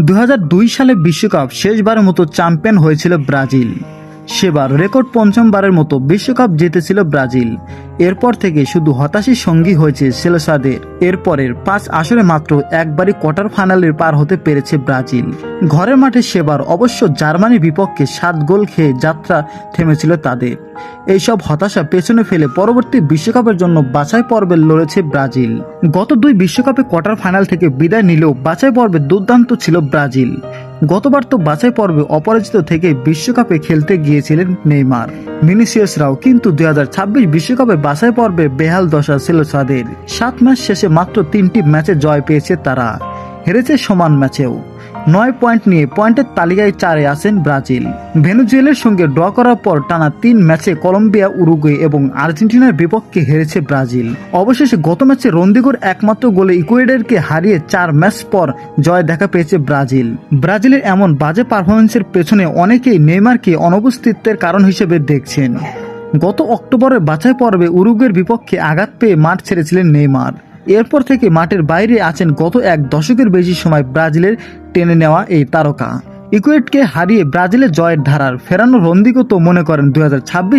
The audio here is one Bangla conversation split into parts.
দুই হাজার দুই সালে বিশ্বকাপ শেষবারের মতো চ্যাম্পিয়ন হয়েছিল ব্রাজিল। সেবার রেকর্ড পঞ্চমবারের মতো বিশ্বকাপ জিতেছিল ব্রাজিল। এরপর থেকে শুধু হতাশির সঙ্গী হয়েছে সেলোসাদের এরপরের পাঁচ আসরে মাত্র একবারই কোয়ার্টার ফাইনালের পার হতে পেরেছে ব্রাজিল। ঘরের মাঠে সেবার অবশ্য জার্মানির বিপক্ষে সাত গোল খেয়ে যাত্রা থেমেছিল তাদের। এইসব হতাশা পেছনে ফেলে পরবর্তী বিশ্বকাপের জন্য বাছাই পর্বে লড়েছে ব্রাজিল। গত দুই বিশ্বকাপে কোয়ার্টার ফাইনাল থেকে বিদায় নিলেও বাছাই পর্বে দুর্দান্ত ছিল ব্রাজিল। গতবার তো বাছাই পর্বে অপরাজিত থেকে বিশ্বকাপে খেলতে গিয়েছিলেন নেইমার। মিনিসিয়াসরাও কিন্তু দুই বিশ্বকাপে বাছাই পর্বে বেহাল দশা ছিল তাদের সাত ম্যাচ শেষে মাত্র তিনটি ম্যাচে জয় পেয়েছে তারা। হেরেছে সমান ম্যাচেও। নয় পয়েন্ট নিয়ে পয়েন্টের তালিকায় চারে আছেন ব্রাজিল। ভেনুজুয়েলের সঙ্গে ড্র করার পর টানা তিন ম্যাচে কলম্বিয়া, উরুগুয়ে এবং আর্জেন্টিনার বিপক্ষে হেরেছে ব্রাজিল। অবশেষে গত ম্যাচে রন্দিগোর একমাত্র গোলে ইকুয়েডরকে হারিয়ে চার ম্যাচ পর জয় দেখা পেয়েছে ব্রাজিল। ব্রাজিলের এমন বাজে পারফরমেন্সের পেছনে অনেকেই নেইমারকে অনুপস্থিতের কারণ হিসেবে দেখছেন। গত অক্টোবরের বাছাই পর্বে উরুগের বিপক্ষে আঘাত পেয়ে মাঠ ছেড়েছিলেন নেইমার। এরপর থেকে মাঠের বাইরে আছেন গত এক দশকের বেশি সময় ব্রাজিলের টেনে নেওয়া এই তারকা। ইকুয়েটকে হারিয়ে ব্রাজিলের জয়ের ধারার ফেরানো রন্দিগত মনে করেন দু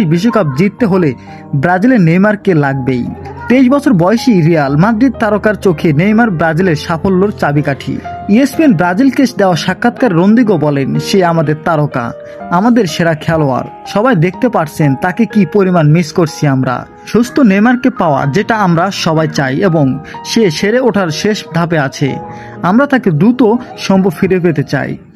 বিশ্বকাপ জিততে হলে ব্রাজিলের নেইমারকে লাগবেই। তেইশ বছর বয়সী রিয়াল মাদ্রিদ তারকার চোখে নেইমার ব্রাজিলের সাফল্যর চাবিকাঠি। ইএসপিএন ব্রাজিলকে দেওয়া সাক্ষাৎকার রন্দিগো বলেন, সে আমাদের তারকা, আমাদের সেরা খেলোয়াড়। সবাই দেখতে পারছেন তাকে কি পরিমাণ মিস করছি আমরা। সুস্থ নেইমারকে পাওয়া যেটা আমরা সবাই চাই এবং সে সেরে ওঠার শেষ ধাপে আছে। আমরা তাকে দ্রুত সম্ভব ফিরে পেতে চাই।